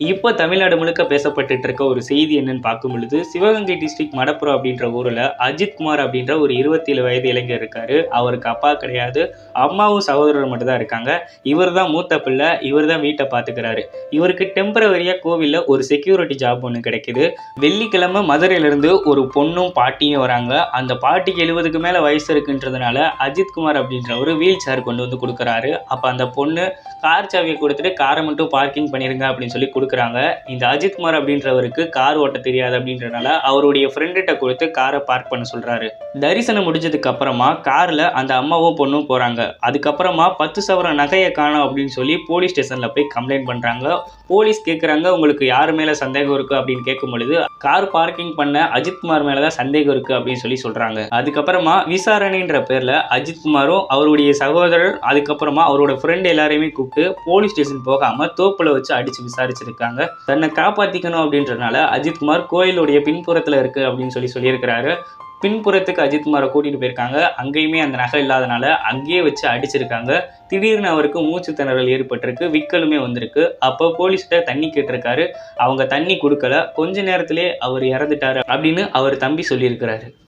இப்போ தமிழ்நாடு முழுக்க பேசப்பட்டு இருக்க ஒரு செய்தி என்னன்னு பார்க்கும் பொழுது சிவகங்கை டிஸ்ட்ரிக்ட் மடப்புறம் அப்படின்ற ஊரில் அஜித் குமார் அப்படின்ற ஒரு இருபத்தேழு வயது இளைஞர் இருக்காரு. அவருக்கு அப்பா கிடையாது. அம்மாவும் சகோதரர் மட்டும் தான் இருக்காங்க. இவர் தான் மூத்த பிள்ளை இவர் தான் வீட்டை பார்த்துக்கிறாரு. இவருக்கு டெம்பரவரியாக கோவிலில் ஒரு செக்யூரிட்டி ஜாப் ஒன்று கிடைக்குது. வெள்ளிக்கிழமை மதுரையிலேருந்து ஒரு பொண்ணும் பாட்டியும் வராங்க. அந்த பாட்டிக்கு எழுபதுக்கு மேலே வயசு இருக்குன்றதுனால அஜித் குமார் அப்படின்றவர் வீல் சேர் கொண்டு வந்து கொடுக்குறாரு. அப்போ அந்த பொண்ணு கார் சாவியை கொடுத்துட்டு காரை மட்டும் பார்க்கிங் பண்ணிருங்க அப்படின்னு சொல்லி கொடுக்குறாங்க. இந்த அஜித் குமார் அப்படின்றவருக்கு கார் ஓட்ட தெரியாது அப்படின்றனால அவருடைய ஃப்ரெண்டுகிட்ட கொடுத்து காரை பார்க் பண்ண சொல்றாரு. தரிசனம் முடிஞ்சதுக்கு அப்புறமா கார்ல அந்த அம்மாவும் பொண்ணும் போறாங்க. அதுக்கப்புறமா பத்து சவர நகையை காணோம் அப்படின்னு சொல்லி போலீஸ் ஸ்டேஷன்ல போய் கம்ப்ளைண்ட் பண்றாங்க. போலீஸ் கேட்குறாங்க உங்களுக்கு யார் மேல சந்தேகம் இருக்கு? அப்படின்னு கேட்கும் பொழுது கார் பார்க்கிங் பண்ண அஜித் குமார் மேலதான் சந்தேகம் இருக்கு அப்படின்னு சொல்லி சொல்றாங்க. அதுக்கப்புறமா விசாரணைன்ற பேர்ல அஜித் குமாரும் அவருடைய சகோதரர் அதுக்கப்புறமா அவரோட ஃப்ரெண்ட் எல்லாரையுமே கூப்பிட்டு போலீஸ் ஸ்டேஷன் போகாம தோப்புல வச்சு அடிச்சு சொல்லியிருக்காங்க தன்னை காப்பாத்திக்கணும் அப்படின்றனால அஜித்குமார் கோயிலுடைய பின்புறத்துல இருக்கு அப்படின்னு சொல்லி சொல்லியிருக்கிறாரு. பின்புறத்துக்கு அஜித்குமாரை கூட்டிகிட்டு கூட்டிட்டு போயிருக்காங்க. அங்கேயுமே அந்த நகை இல்லாதனால அங்கேயே வச்சு அடிச்சிருக்காங்க. திடீர்னு அவருக்கு மூச்சு திணறல் ஏற்பட்டிருக்கு. விக்கலுமே வந்திருக்கு. அப்போ போலீஸ்கிட்ட தண்ணி கேட்டிருக்காரு. அவங்க தண்ணி கொடுக்கல. கொஞ்ச நேரத்திலே அவர் இறந்துட்டாரு அப்படின்னு அவர் தம்பி சொல்லியிருக்கிறாரு.